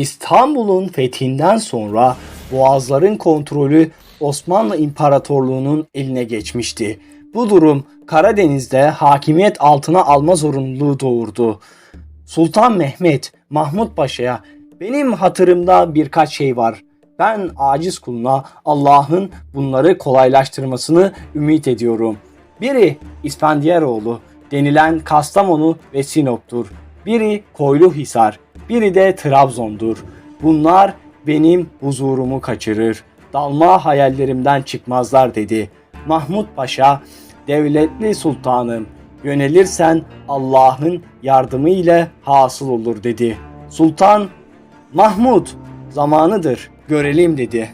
İstanbul'un fethinden sonra Boğazların kontrolü Osmanlı İmparatorluğu'nun eline geçmişti. Bu durum Karadeniz'de hakimiyet altına alma zorunluluğu doğurdu. Sultan Mehmet Mahmut Paşa'ya benim hatırımda birkaç şey var. Ben aciz kuluna Allah'ın bunları kolaylaştırmasını ümit ediyorum. Biri İspendiyaroğlu denilen Kastamonu ve Sinop'tur. Biri Koyluhisar, biri de Trabzon'dur. Bunlar benim huzurumu kaçırır. Dalma hayallerimden çıkmazlar dedi. Mahmut Paşa, devletli sultanım, yönelirsen Allah'ın yardımı ile hasıl olur dedi. Sultan, Mahmut, zamanıdır, görelim dedi.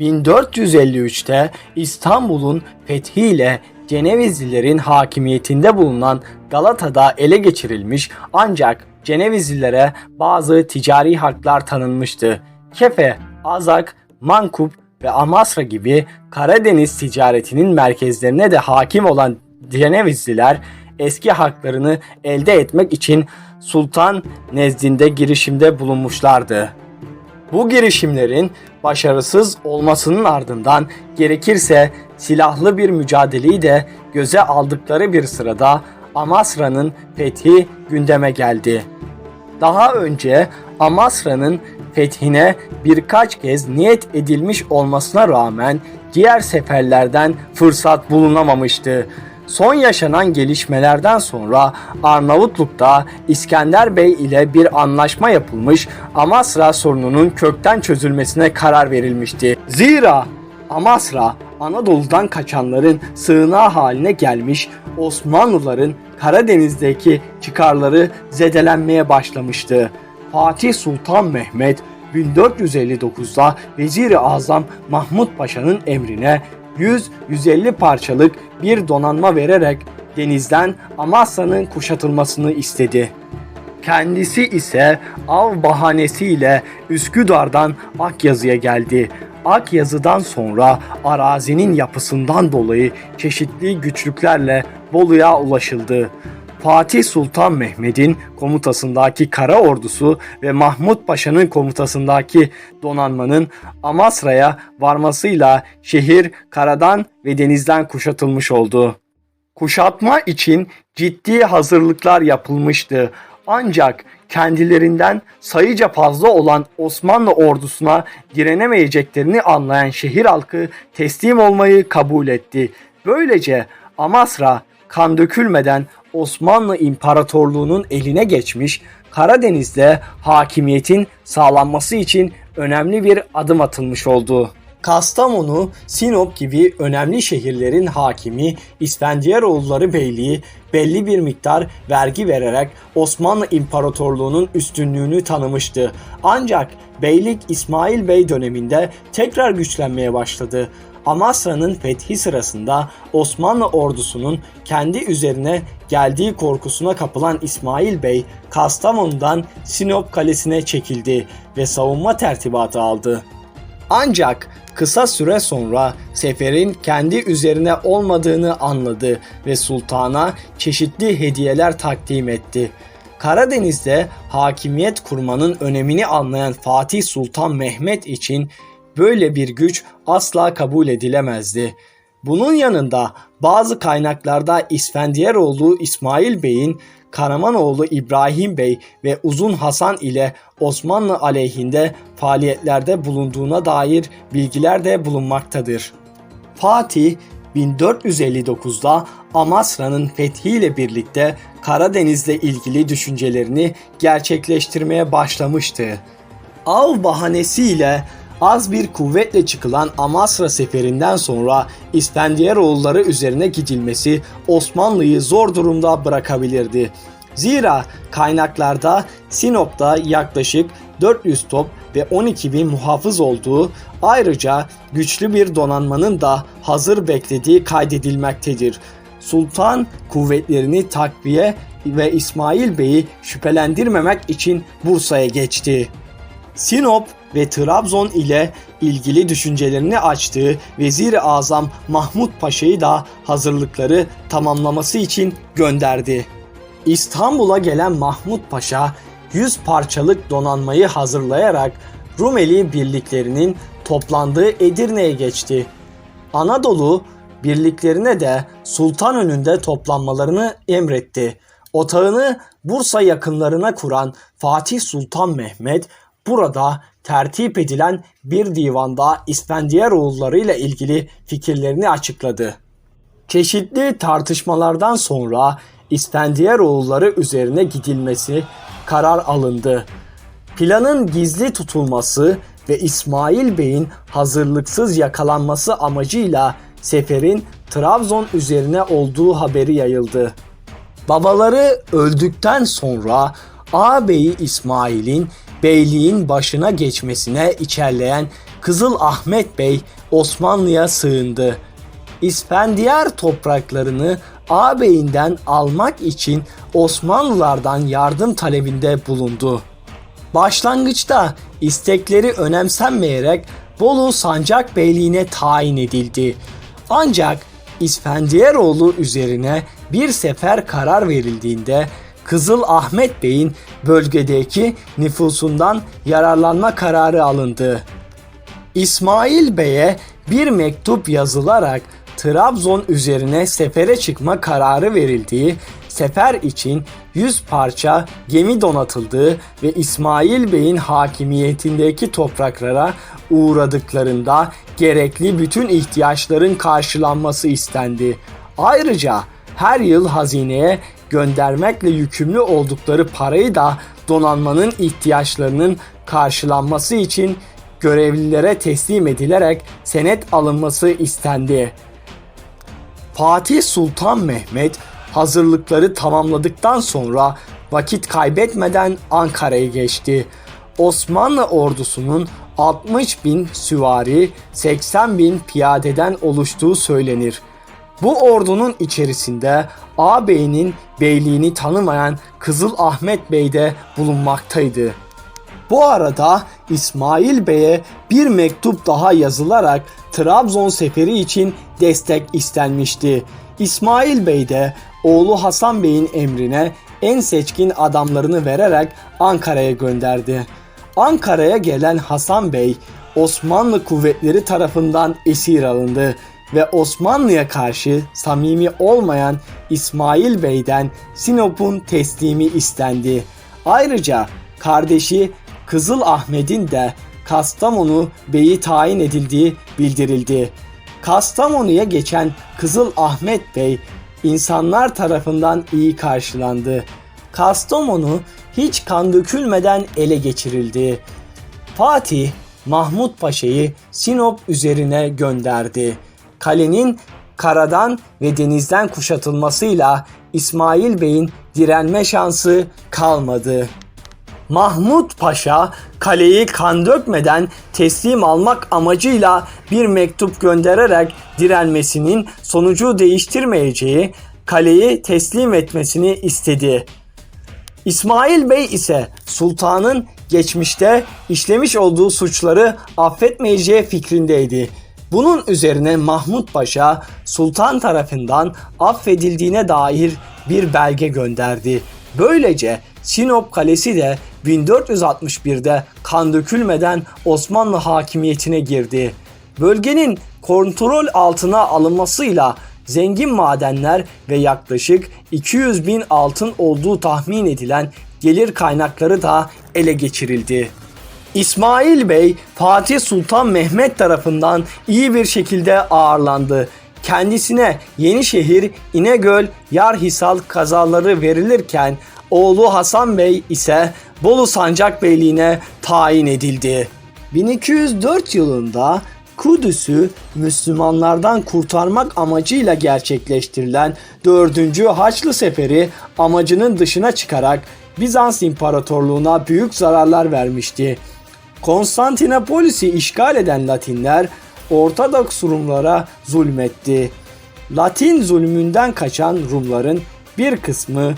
1453'te İstanbul'un fethiyle Cenevizlilerin hakimiyetinde bulunan Galata'da ele geçirilmiş ancak Cenevizlilere bazı ticari haklar tanınmıştı. Kefe, Azak, Mankup ve Amasra gibi Karadeniz ticaretinin merkezlerine de hakim olan Cenevizliler eski haklarını elde etmek için sultan nezdinde girişimde bulunmuşlardı. Bu girişimlerin başarısız olmasının ardından gerekirse silahlı bir mücadeleyi de göze aldıkları bir sırada Amasra'nın fethi gündeme geldi. Daha önce Amasra'nın fethine birkaç kez niyet edilmiş olmasına rağmen diğer seferlerden fırsat bulunamamıştı. Son yaşanan gelişmelerden sonra Arnavutluk'ta İskender Bey ile bir anlaşma yapılmış, Amasra sorununun kökten çözülmesine karar verilmişti. Zira Amasra Anadolu'dan kaçanların sığınağı haline gelmiş, Osmanlıların Karadeniz'deki çıkarları zedelenmeye başlamıştı. Fatih Sultan Mehmet 1459'da Vezir-i Azam Mahmut Paşa'nın emrine 100-150 parçalık bir donanma vererek denizden Amasya'nın kuşatılmasını istedi. Kendisi ise av bahanesiyle Üsküdar'dan Akyazı'ya geldi. Akyazı'dan sonra arazinin yapısından dolayı çeşitli güçlüklerle Bolu'ya ulaşıldı. Fatih Sultan Mehmet'in komutasındaki kara ordusu ve Mahmut Paşa'nın komutasındaki donanmanın Amasra'ya varmasıyla şehir karadan ve denizden kuşatılmış oldu. Kuşatma için ciddi hazırlıklar yapılmıştı. Ancak kendilerinden sayıca fazla olan Osmanlı ordusuna direnemeyeceklerini anlayan şehir halkı teslim olmayı kabul etti. Böylece Amasra kan dökülmeden Osmanlı İmparatorluğu'nun eline geçmiş, Karadeniz'de hakimiyetin sağlanması için önemli bir adım atılmış oldu. Kastamonu, Sinop gibi önemli şehirlerin hakimi İsfendiyaroğulları Beyliği belli bir miktar vergi vererek Osmanlı İmparatorluğu'nun üstünlüğünü tanımıştı. Ancak beylik İsmail Bey döneminde tekrar güçlenmeye başladı. Amasra'nın fethi sırasında Osmanlı ordusunun kendi üzerine geldiği korkusuna kapılan İsmail Bey Kastamonu'dan Sinop kalesine çekildi ve savunma tertibatı aldı. Ancak kısa süre sonra seferin kendi üzerine olmadığını anladı ve sultana çeşitli hediyeler takdim etti. Karadeniz'de hakimiyet kurmanın önemini anlayan Fatih Sultan Mehmet için böyle bir güç asla kabul edilemezdi. Bunun yanında bazı kaynaklarda İsfendiyaroğlu İsmail Bey'in Karamanoğlu İbrahim Bey ve Uzun Hasan ile Osmanlı aleyhinde faaliyetlerde bulunduğuna dair bilgiler de bulunmaktadır. Fatih 1459'da Amasra'nın fethiyle birlikte Karadeniz'le ilgili düşüncelerini gerçekleştirmeye başlamıştı. Av bahanesiyle az bir kuvvetle çıkılan Amasra seferinden sonra İspendiyaroğulları üzerine gidilmesi Osmanlı'yı zor durumda bırakabilirdi. Zira kaynaklarda Sinop'ta yaklaşık 400 top ve 12 bin muhafız olduğu ayrıca güçlü bir donanmanın da hazır beklediği kaydedilmektedir. Sultan kuvvetlerini takviye ve İsmail Bey'i şüphelendirmemek için Bursa'ya geçti. Sinop ve Trabzon ile ilgili düşüncelerini açtığı Vezir-i Azam Mahmut Paşa'yı da hazırlıkları tamamlaması için gönderdi. İstanbul'a gelen Mahmut Paşa 100 parçalık donanmayı hazırlayarak Rumeli birliklerinin toplandığı Edirne'ye geçti. Anadolu birliklerine de sultan önünde toplanmalarını emretti. Otağını Bursa yakınlarına kuran Fatih Sultan Mehmet burada tertip edilen bir divanda İspendiyaroğulları ile ilgili fikirlerini açıkladı. Çeşitli tartışmalardan sonra İspendiyaroğulları üzerine gidilmesi karar alındı. Planın gizli tutulması ve İsmail Bey'in hazırlıksız yakalanması amacıyla seferin Trabzon üzerine olduğu haberi yayıldı. Babaları öldükten sonra ağabeyi İsmail'in beyliğin başına geçmesine içerleyen Kızıl Ahmet Bey Osmanlı'ya sığındı. İspendiyar topraklarını ağabeyinden almak için Osmanlılardan yardım talebinde bulundu. Başlangıçta istekleri önemsenmeyerek Bolu Sancak Beyliğine tayin edildi. Ancak İsfendiyaroğlu üzerine bir sefer karar verildiğinde Kızıl Ahmet Bey'in bölgedeki nüfusundan yararlanma kararı alındı. İsmail Bey'e bir mektup yazılarak Trabzon üzerine sefere çıkma kararı verildiği, sefer için 100 parça gemi donatıldığı ve İsmail Bey'in hakimiyetindeki topraklara uğradıklarında gerekli bütün ihtiyaçların karşılanması istendi. Ayrıca her yıl hazineye göndermekle yükümlü oldukları parayı da donanmanın ihtiyaçlarının karşılanması için görevlilere teslim edilerek senet alınması istendi. Fatih Sultan Mehmet hazırlıkları tamamladıktan sonra vakit kaybetmeden Ankara'ya geçti. Osmanlı ordusunun 60 bin süvari, 80 bin piyadeden oluştuğu söylenir. Bu ordunun içerisinde ağabeyinin beyliğini tanımayan Kızıl Ahmet Bey de bulunmaktaydı. Bu arada İsmail Bey'e bir mektup daha yazılarak Trabzon seferi için destek istenmişti. İsmail Bey de oğlu Hasan Bey'in emrine en seçkin adamlarını vererek Ankara'ya gönderdi. Ankara'ya gelen Hasan Bey Osmanlı kuvvetleri tarafından esir alındı ve Osmanlı'ya karşı samimi olmayan İsmail Bey'den Sinop'un teslimi istendi. Ayrıca kardeşi Kızıl Ahmet'in de Kastamonu Bey'i tayin edildiği bildirildi. Kastamonu'ya geçen Kızıl Ahmet Bey insanlar tarafından iyi karşılandı. Kastamonu hiç kan dökülmeden ele geçirildi. Fatih Mahmut Paşa'yı Sinop üzerine gönderdi. Kalenin karadan ve denizden kuşatılmasıyla İsmail Bey'in direnme şansı kalmadı. Mahmut Paşa kaleyi kan dökmeden teslim almak amacıyla bir mektup göndererek direnmesinin sonucu değiştirmeyeceği kaleyi teslim etmesini istedi. İsmail Bey ise sultanın geçmişte işlemiş olduğu suçları affetmeyeceği fikrindeydi. Bunun üzerine Mahmut Paşa sultan tarafından affedildiğine dair bir belge gönderdi. Böylece Sinop Kalesi de 1461'de kan dökülmeden Osmanlı hakimiyetine girdi. Bölgenin kontrol altına alınmasıyla zengin madenler ve yaklaşık 200 bin altın olduğu tahmin edilen gelir kaynakları da ele geçirildi. İsmail Bey Fatih Sultan Mehmet tarafından iyi bir şekilde ağırlandı. Kendisine Yenişehir, İnegöl, Yarhisal kazaları verilirken oğlu Hasan Bey ise Bolu Sancak Beyliğine tayin edildi. 1204 yılında Kudüs'ü Müslümanlardan kurtarmak amacıyla gerçekleştirilen 4. Haçlı Seferi amacının dışına çıkarak Bizans İmparatorluğu'na büyük zararlar vermişti. Konstantinopolis'i işgal eden Latinler Ortodoks Rumlara zulmetti. Latin zulmünden kaçan Rumların bir kısmı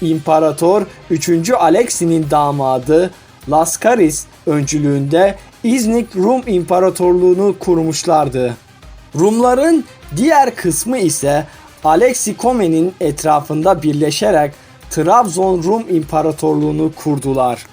İmparator 3. Alexi'nin damadı Laskaris öncülüğünde İznik Rum İmparatorluğunu kurmuşlardı. Rumların diğer kısmı ise Alexi Kome'nin etrafında birleşerek Trabzon Rum İmparatorluğunu kurdular.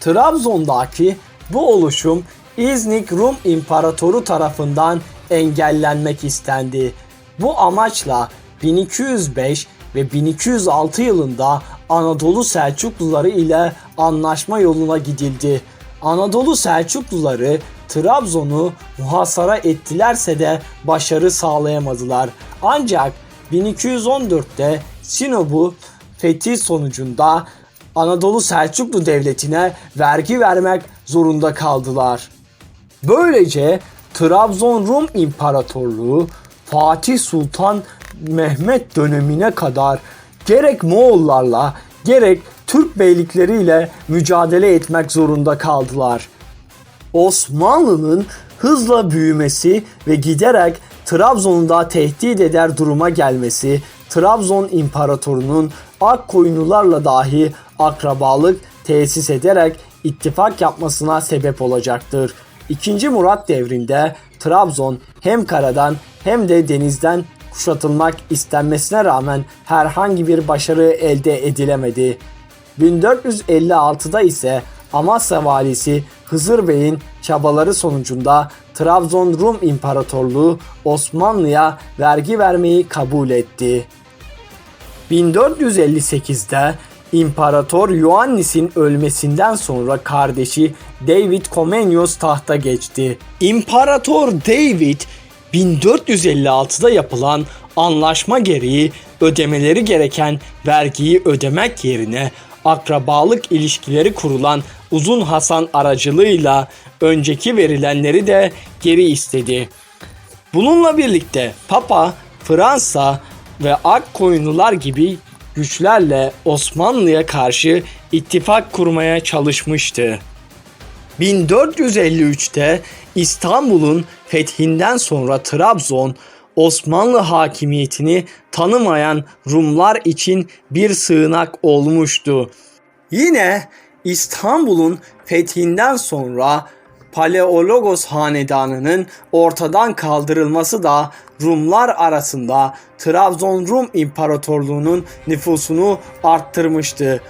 Trabzon'daki bu oluşum İznik Rum İmparatoru tarafından engellenmek istendi. Bu amaçla 1205 ve 1206 yılında Anadolu Selçukluları ile anlaşma yoluna gidildi. Anadolu Selçukluları Trabzon'u muhasara ettilerse de başarı sağlayamadılar. Ancak 1214'te Sinop'u fethi sonucunda Anadolu Selçuklu Devleti'ne vergi vermek zorunda kaldılar. Böylece Trabzon Rum İmparatorluğu Fatih Sultan Mehmet dönemine kadar gerek Moğollarla gerek Türk beylikleriyle mücadele etmek zorunda kaldılar. Osmanlı'nın hızla büyümesi ve giderek Trabzon'u da tehdit eder duruma gelmesi, Trabzon İmparatoru'nun Akkoyunlularla dahi akrabalık tesis ederek ittifak yapmasına sebep olacaktır. İkinci Murat devrinde Trabzon hem karadan hem de denizden kuşatılmak istenmesine rağmen herhangi bir başarı elde edilemedi. 1456'da ise Amasya valisi Hızır Bey'in çabaları sonucunda Trabzon Rum İmparatorluğu Osmanlı'ya vergi vermeyi kabul etti. 1458'de İmparator Ioannis'in ölmesinden sonra kardeşi David Komnenos tahta geçti. İmparator David 1456'da yapılan anlaşma gereği ödemeleri gereken vergiyi ödemek yerine akrabalık ilişkileri kurulan Uzun Hasan aracılığıyla önceki verilenleri de geri istedi. Bununla birlikte Papa, Fransa ve Akkoyunlular gibi güçlerle Osmanlı'ya karşı ittifak kurmaya çalışmıştı. 1453'te İstanbul'un fethinden sonra Trabzon Osmanlı hakimiyetini tanımayan Rumlar için bir sığınak olmuştu. Yine İstanbul'un fethinden sonra Paleologos hanedanının ortadan kaldırılması da Rumlar arasında Trabzon Rum İmparatorluğu'nun nüfusunu arttırmıştı.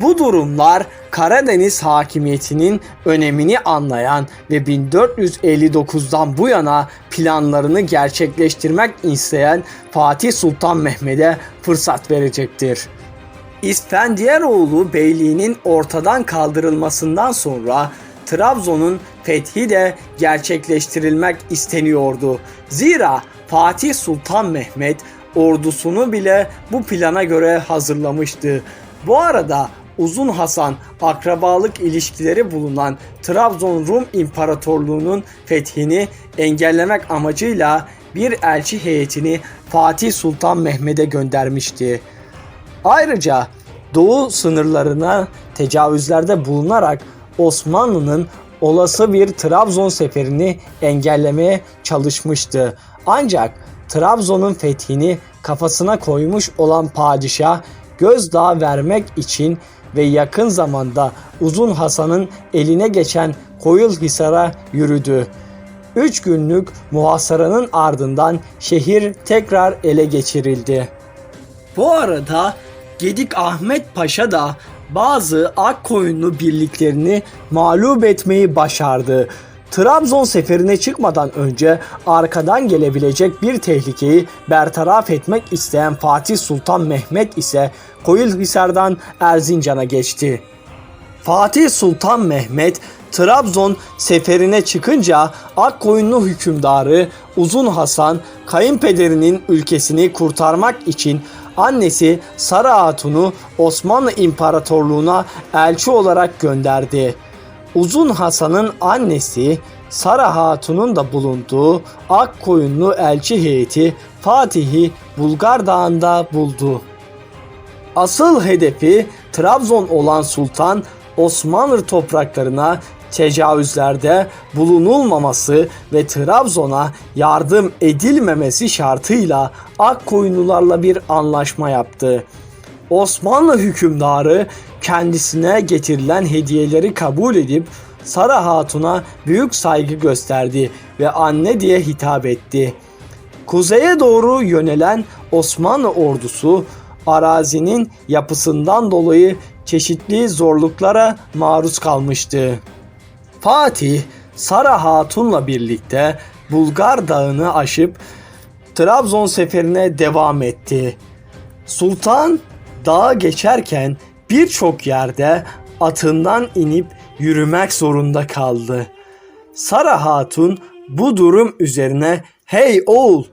Bu durumlar Karadeniz hakimiyetinin önemini anlayan ve 1459'dan bu yana planlarını gerçekleştirmek isteyen Fatih Sultan Mehmet'e fırsat verecektir. İsfendiyaroğlu Beyliği'nin ortadan kaldırılmasından sonra Trabzon'un fethi de gerçekleştirilmek isteniyordu. Zira Fatih Sultan Mehmet ordusunu bile bu plana göre hazırlamıştı. Bu arada Uzun Hasan akrabalık ilişkileri bulunan Trabzon Rum İmparatorluğu'nun fethini engellemek amacıyla bir elçi heyetini Fatih Sultan Mehmet'e göndermişti. Ayrıca doğu sınırlarına tecavüzlerde bulunarak Osmanlı'nın olası bir Trabzon seferini engellemeye çalışmıştı. Ancak Trabzon'un fethini kafasına koymuş olan padişah gözdağı vermek için ve yakın zamanda Uzun Hasan'ın eline geçen Koyulhisar'a yürüdü. 3 günlük muhasaranın ardından şehir tekrar ele geçirildi. Bu arada Gedik Ahmet Paşa da bazı Akkoyunlu birliklerini mağlup etmeyi başardı. Trabzon seferine çıkmadan önce arkadan gelebilecek bir tehlikeyi bertaraf etmek isteyen Fatih Sultan Mehmet ise Koyulhisar'dan Erzincan'a geçti. Fatih Sultan Mehmet Trabzon seferine çıkınca Akkoyunlu hükümdarı Uzun Hasan kayınpederinin ülkesini kurtarmak için annesi Sara Hatun'u Osmanlı İmparatorluğu'na elçi olarak gönderdi. Uzun Hasan'ın annesi Sara Hatun'un da bulunduğu Akkoyunlu elçi heyeti Fatih'i Bulgar Dağı'nda buldu. Asıl hedefi Trabzon olan sultan Osmanlı topraklarına tecavüzlerde bulunulmaması ve Trabzon'a yardım edilmemesi şartıyla Akkoyunlularla bir anlaşma yaptı. Osmanlı hükümdarı kendisine getirilen hediyeleri kabul edip Sara Hatun'a büyük saygı gösterdi ve anne diye hitap etti. Kuzeye doğru yönelen Osmanlı ordusu arazinin yapısından dolayı çeşitli zorluklara maruz kalmıştı. Fatih, Sara Hatun'la birlikte Bulgar Dağı'nı aşıp Trabzon seferine devam etti. Sultan dağa geçerken birçok yerde atından inip yürümek zorunda kaldı. Sara Hatun bu durum üzerine "Hey oğul,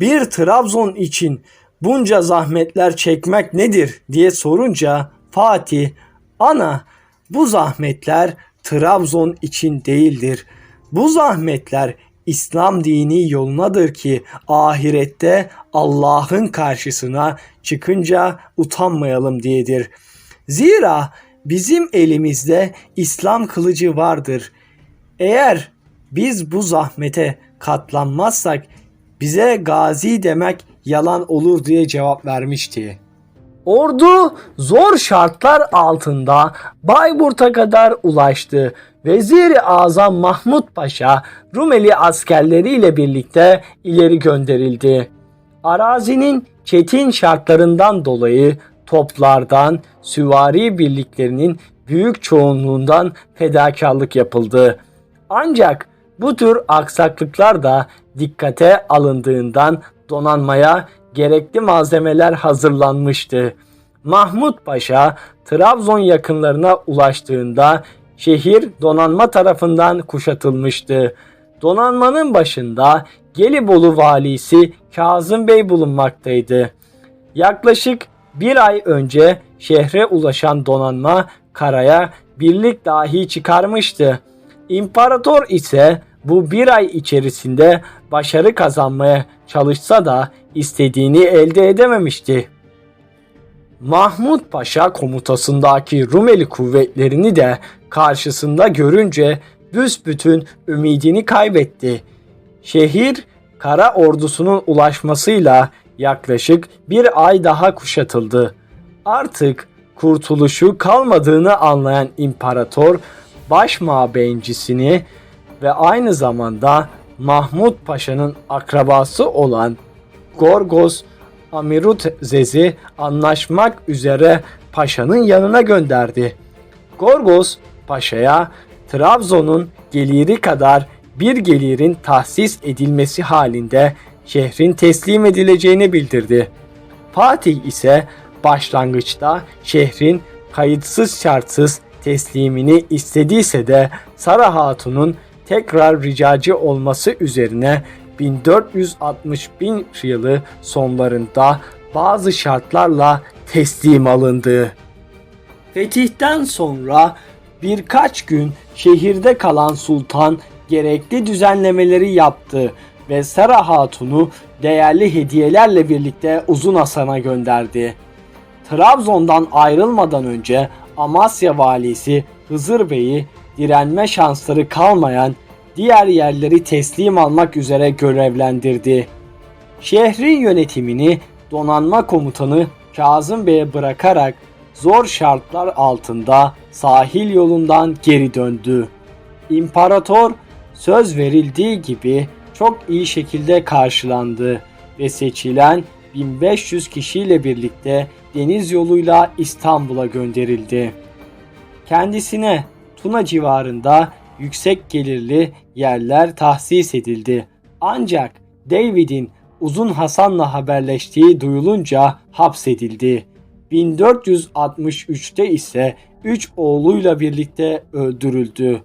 bir Trabzon için bunca zahmetler çekmek nedir?" diye sorunca Fatih, "Ana, bu zahmetler Trabzon için değildir. Bu zahmetler İslam dini yolunadır ki ahirette Allah'ın karşısına çıkınca utanmayalım diyedir. Zira bizim elimizde İslam kılıcı vardır. Eğer biz bu zahmete katlanmazsak bize gazi demek yalan olur diye cevap vermişti. Ordu zor şartlar altında Bayburt'a kadar ulaştı. Vezir-i Azam Mahmut Paşa Rumeli askerleriyle birlikte ileri gönderildi. Arazinin çetin şartlarından dolayı toplardan, süvari birliklerinin büyük çoğunluğundan fedakarlık yapıldı. Ancak bu tür aksaklıklar da dikkate alındığından donanmaya gerekli malzemeler hazırlanmıştı. Mahmut Paşa Trabzon yakınlarına ulaştığında şehir donanma tarafından kuşatılmıştı. Donanmanın başında Gelibolu valisi Kazım Bey bulunmaktaydı. Yaklaşık bir ay önce şehre ulaşan donanma karaya birlik dahi çıkarmıştı. İmparator ise bu bir ay içerisinde başarı kazanmaya çalışsa da istediğini elde edememişti. Mahmut Paşa komutasındaki Rumeli kuvvetlerini de karşısında görünce büsbütün ümidini kaybetti. Şehir kara ordusunun ulaşmasıyla yaklaşık bir ay daha kuşatıldı. Artık kurtuluşu kalmadığını anlayan imparator baş mabeyincisini ve aynı zamanda Mahmut Paşa'nın akrabası olan Gorgos Amirutzez'i anlaşmak üzere paşanın yanına gönderdi. Gorgos paşaya Trabzon'un geliri kadar bir gelirin tahsis edilmesi halinde şehrin teslim edileceğini bildirdi. Fatih ise başlangıçta şehrin kayıtsız şartsız teslimini istediyse de Sara Hatun'un tekrar ricacı olması üzerine 1461 yılı sonlarında bazı şartlarla teslim alındı. Fetihten sonra birkaç gün şehirde kalan sultan gerekli düzenlemeleri yaptı ve Sara Hatun'u değerli hediyelerle birlikte Uzun Hasan'a gönderdi. Trabzon'dan ayrılmadan önce Amasya valisi Hızır Bey'i direnme şansları kalmayan diğer yerleri teslim almak üzere görevlendirdi. Şehrin yönetimini donanma komutanı Kazım Bey'e bırakarak zor şartlar altında sahil yolundan geri döndü. İmparator söz verildiği gibi çok iyi şekilde karşılandı ve seçilen 1500 kişiyle birlikte deniz yoluyla İstanbul'a gönderildi. Kendisine Tuna civarında yüksek gelirli yerler tahsis edildi. Ancak David'in Uzun Hasan'la haberleştiği duyulunca hapsedildi. 1463'te ise 3 oğluyla birlikte öldürüldü.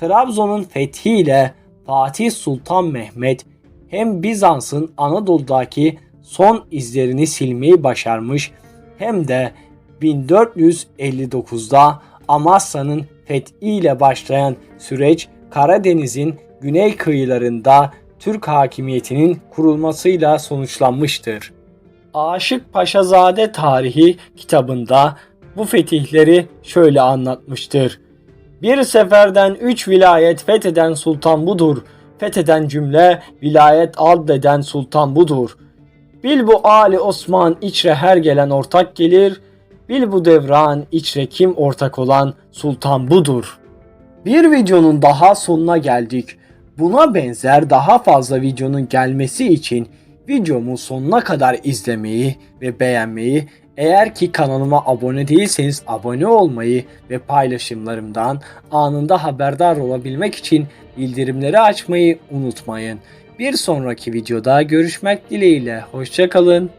Trabzon'un fethiyle Fatih Sultan Mehmet hem Bizans'ın Anadolu'daki son izlerini silmeyi başarmış hem de 1459'da Amasya'nın fethiyle başlayan süreç Karadeniz'in güney kıyılarında Türk hakimiyetinin kurulmasıyla sonuçlanmıştır. Aşık Paşazade Tarihi kitabında bu fetihleri şöyle anlatmıştır. Bir seferden üç vilayet fetheden sultan budur. Fetheden cümle vilayet aldeden sultan budur. Bil bu Ali Osman içre her gelen ortak gelir. Bil bu devran içre kim ortak olan sultan budur. Bir videonun daha sonuna geldik. Buna benzer daha fazla videonun gelmesi için videomu sonuna kadar izlemeyi ve beğenmeyi Eğer ki kanalıma abone değilseniz abone olmayı ve paylaşımlarımdan anında haberdar olabilmek için bildirimleri açmayı unutmayın. Bir sonraki videoda görüşmek dileğiyle. Hoşçakalın.